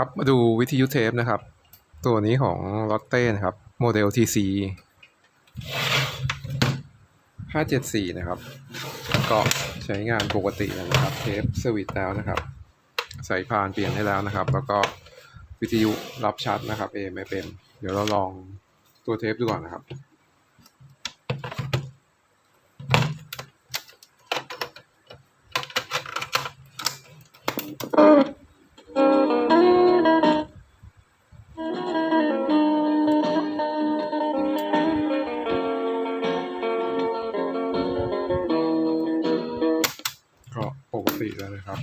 ครับมาดูวิทยุเทปนะครับ ตัวนี้ของลอตเต้นะครับโมเดล TC 574 นะครับ ก็ใช้งานปกตินะครับ เทปสวิตแล้วนะครับ สายพานเปลี่ยนให้แล้วนะครับ แล้วก็วิทยุรับชัดนะครับ AM FM เดี๋ยวเราลองตัวเทปดูก่อนนะครับก็ ติแล้วนะครับ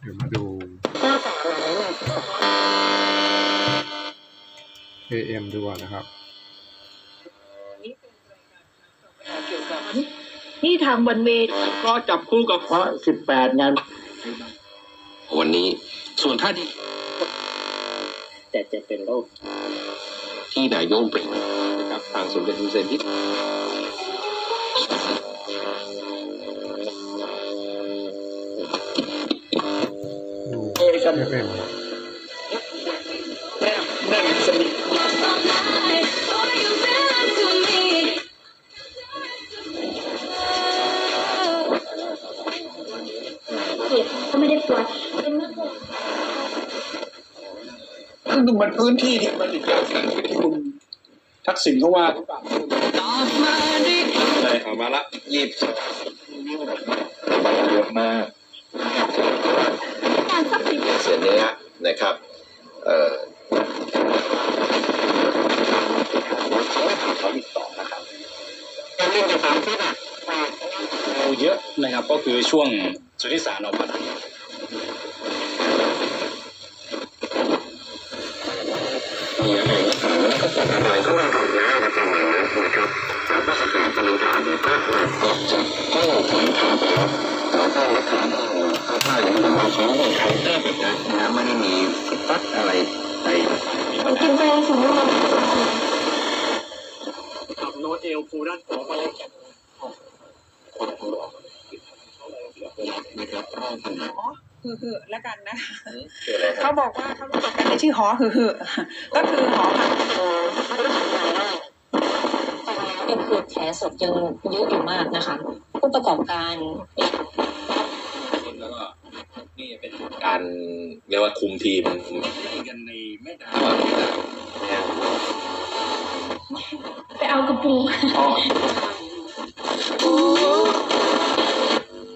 เดี๋ยวมาดู AM ดูก่อนนะครับ นี่ทางวันเวย์ก็จับคู่กับเพราะสิบแปดงาน วันนี้ส่วนท่าดีแต่จะเป็นโรคที่นายโยงเป็นนะครับ ทางสมเด็จฮุนเซนที่ เอกับ FM ครับแน่นสนิทก็ไม่ได้ปวดคือมันพื้นที่ที่มันติดกันที่คุณทักษิณเขาว่าเลยเอามาละยีบเยอะมาก การทรัพย์สิน เสียเนื้อนะครับเอ่อเขาอีกสองนะครับดูเยอะนะครับ ก็คือช่วงสุทธิสารออกมา ไม่ได้มีฟัดอะไรไปกินไปสองวันขับโนตเอลฟูด้านขวาไปฮือฮือแล้วกันนะเขาบอกว่าเขารู้จักกันในชื่อหอฮือฮือก็คือหอพักยังคือแผลสดยังเยอะอยู่มากนะคะ ผู้ประกอบการ นี่เป็นการเรียกว่าคุมทีมกันในแม่น้ไปเอากระปู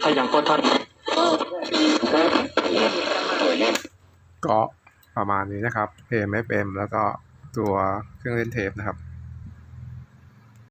ถ้าอยังก็ท่านก็ประมาณนี้นะครับ AM FM แล้วก็ตัวเครื่องเล่นเทปนะครับ